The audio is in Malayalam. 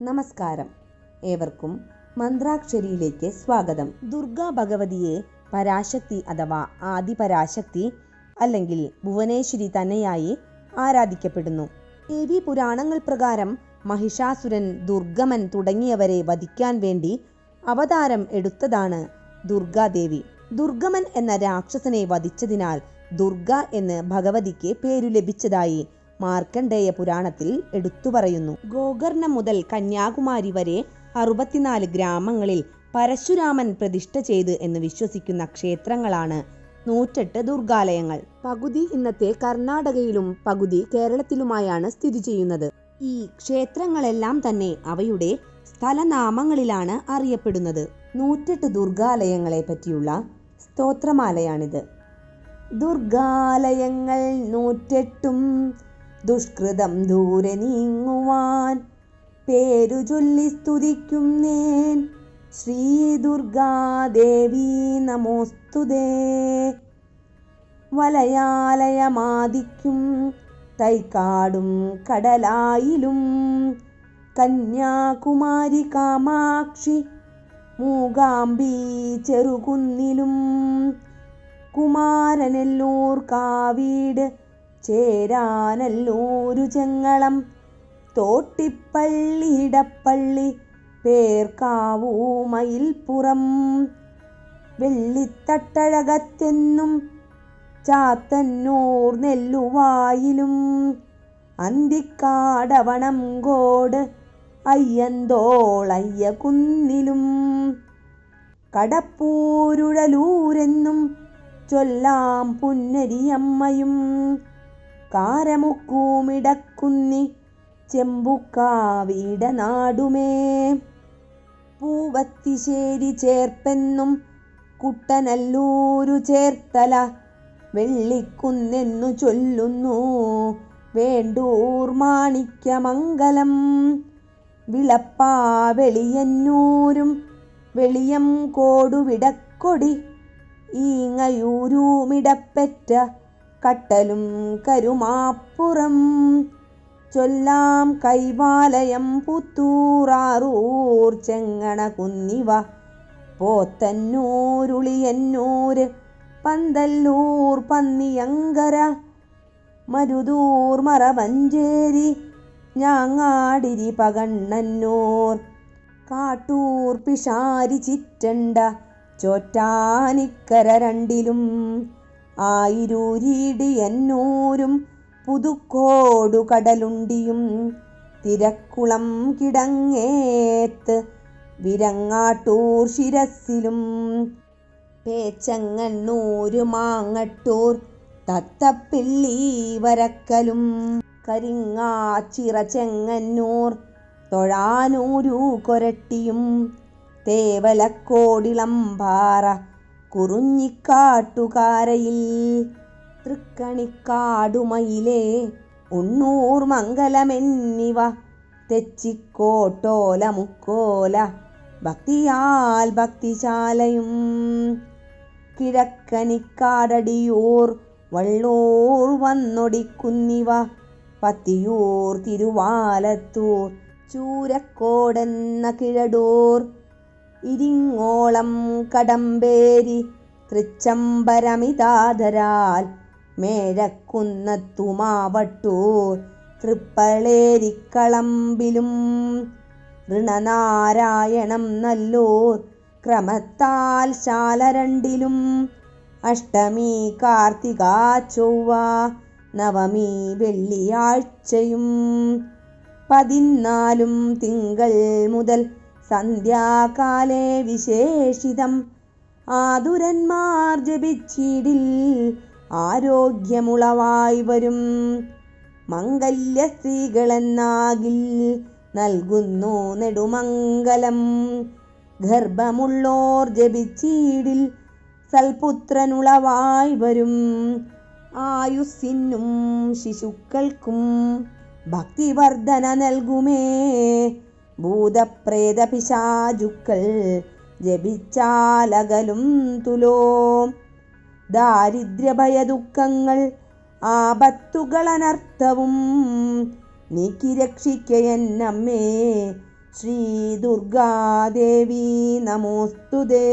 നമസ്കാരം. ഏവർക്കും മന്ത്രാക്ഷരിയിലേക്ക് സ്വാഗതം. ദുർഗാ ഭഗവതിയെ പരാശക്തി അഥവാ ആദിപരാശക്തി അല്ലെങ്കിൽ ഭുവനേശ്വരി തന്നെയായി ആരാധിക്കപ്പെടുന്നു. ദേവി പുരാണങ്ങൾ പ്രകാരം മഹിഷാസുരൻ ദുർഗമൻ തുടങ്ങിയവരെ വധിക്കാൻ വേണ്ടി അവതാരം എടുത്തതാണ് ദുർഗാദേവി. ദുർഗമൻ എന്ന രാക്ഷസനെ വധിച്ചതിനാൽ ദുർഗ എന്ന് ഭഗവതിക്ക് പേരു ലഭിച്ചതായി മാർക്കണ്ഡേയ പുരാണത്തിൽ എടുത്തു പറയുന്നു. ഗോകർണ മുതൽ കന്യാകുമാരി വരെ അറുപത്തിനാല് ഗ്രാമങ്ങളിൽ പരശുരാമൻ പ്രതിഷ്ഠ ചെയ്ത് എന്ന് വിശ്വസിക്കുന്ന ക്ഷേത്രങ്ങളാണ് നൂറ്റെട്ട് ദുർഗാലയങ്ങൾ. പകുതി ഇന്നത്തെ കർണാടകയിലും പകുതി കേരളത്തിലുമായാണ് സ്ഥിതി ചെയ്യുന്നത്. ഈ ക്ഷേത്രങ്ങളെല്ലാം തന്നെ അവയുടെ സ്ഥലനാമങ്ങളിലാണ് അറിയപ്പെടുന്നത്. നൂറ്റെട്ട് ദുർഗാലയങ്ങളെ പറ്റിയുള്ള സ്തോത്രമാലയാണിത്. ദുർഗാലയങ്ങൾ നൂറ്റെട്ടും ദുഷ്കൃതം ദൂരെ നീങ്ങുവാൻ പേരു ചൊല്ലി സ്തുതിക്കുന്നേൻ ശ്രീ ദുർഗാദേവി നമോസ്തുതേ. വലയാലയമാദിക്കും തൈക്കാടും കടലായിലും കന്യാകുമാരി കാമാക്ഷി മൂകാംബി ചെറുകുന്നിലും കുമാരനെല്ലൂർ കാവീട് ചേരാനല്ലൂരു ചെങ്ങളം. തോട്ടിപ്പള്ളി ഇടപ്പള്ളി പേർക്കാവൂ മയിൽപ്പുറം വെള്ളിത്തട്ടഴകത്തെന്നും ചാത്തന്നൂർ നെല്ലുവായിലും. അന്തിക്കാടവണം കോട് അയ്യന്തോളയ്യ കുന്നിലും കടപ്പൂരുഴലൂരെന്നും ചൊല്ലാം പുന്നരിയമ്മയും. കാരമുക്കൂമിടക്കുന്നി ചെമ്പുക്കാവിട നാടുമേ. പൂവത്തിശ്ശേരി ചേർപ്പെന്നും കുട്ടനല്ലൂരു ചേർത്തല വെള്ളിക്കുന്നെന്നു ചൊല്ലുന്നു. വേണ്ടൂർ മാണിക്യമംഗലം വിളപ്പാ വെളിയന്നൂരും വെളിയം കോടുവിടക്കൊടി ഈങ്ങയൂരൂമിടപ്പെറ്റ കട്ടലും കരുമാപ്പുറം. ചൊല്ലാം കൈവാലയം പുത്തൂറാറൂർ ചെങ്ങണ കുന്നിവ പോത്തന്നൂരുളിയന്നൂര് പന്തല്ലൂർ പന്നിയങ്കര. മരുതൂർ മറവഞ്ചേരി ഞാങ്ങാടിരി പകണ്ണന്നൂർ. കാട്ടൂർ പിഷാരി ചിറ്റണ്ട ചോറ്റാനിക്കര രണ്ടിലും. ആയിരൂരിടി എന്നൂരും പുതുക്കോടു കടലുണ്ടിയും തിരക്കുളം കിടങ്ങേത്ത് വിരങ്ങാട്ടൂർ ശിരസിലും പേച്ചങ്ങണ്ണൂര് മാങ്ങട്ടൂർ തത്തപ്പിള്ളി വരക്കലും കരിങ്ങാച്ചിറ ചെങ്ങന്നൂർ തൊഴാനൂരു കൊരട്ടിയും തേവലക്കോടിളമ്പാറ കുറുഞ്ഞിക്കാട്ടുകാരയിൽ തൃക്കണിക്കാടുമയിലേ ഉണ്ണൂർ മംഗലമെന്നിവ തെച്ചിക്കോട്ടോല മുക്കോല ഭക്തിയാൽ ഭക്തിശാലയും കിഴക്കനിക്കാടടിയൂർ വള്ളൂർ വന്നൊടിക്കുന്നിവ പത്തിയൂർ തിരുവാലത്തൂർ ചൂരക്കോടെന്ന കിഴടൂർ ഇരിങ്ങോളം കടമ്പേരി തൃച്ചംബരമിതാതരാൽ മേഴക്കുന്നത്തുമാവട്ടൂർ തൃപ്പളേരിക്കളമ്പിലും ഋണനാരായണം നല്ലൂർ ക്രമത്താൽ ശാല രണ്ടിലും അഷ്ടമി കാർത്തിക ചൊവ്വ നവമി വെള്ളിയാഴ്ചയും പതിനാലും തിങ്കൾ മുതൽ സന്ധ്യാകാലേ വിശേഷിതം. ആതുരന്മാർ ജപിച്ചിടിൽ ആരോഗ്യമുളവായി വരും. മംഗല്യ സ്ത്രീകളെന്നാകിൽ നൽകുന്നു നെടുമംഗലം. ഗർഭമുള്ളോർ ജപിച്ചീടിൽ സൽപുത്രനുളവായി വരും. ആയുസ്സിനും ശിശുക്കൾക്കും ഭക്തിവർദ്ധന നൽകുമേ. ഭൂതപ്രേത പിശാചുക്കൾ ജപിച്ചാലകലും തുലോ. ദാരിദ്ര്യഭയ ദുഃഖങ്ങൾ ആപത്തുകൾ അനർത്ഥവും നീക്കി രക്ഷിക്കയെന്നമ്മേ ശ്രീ ദുർഗാദേവി നമോസ്തുതേ.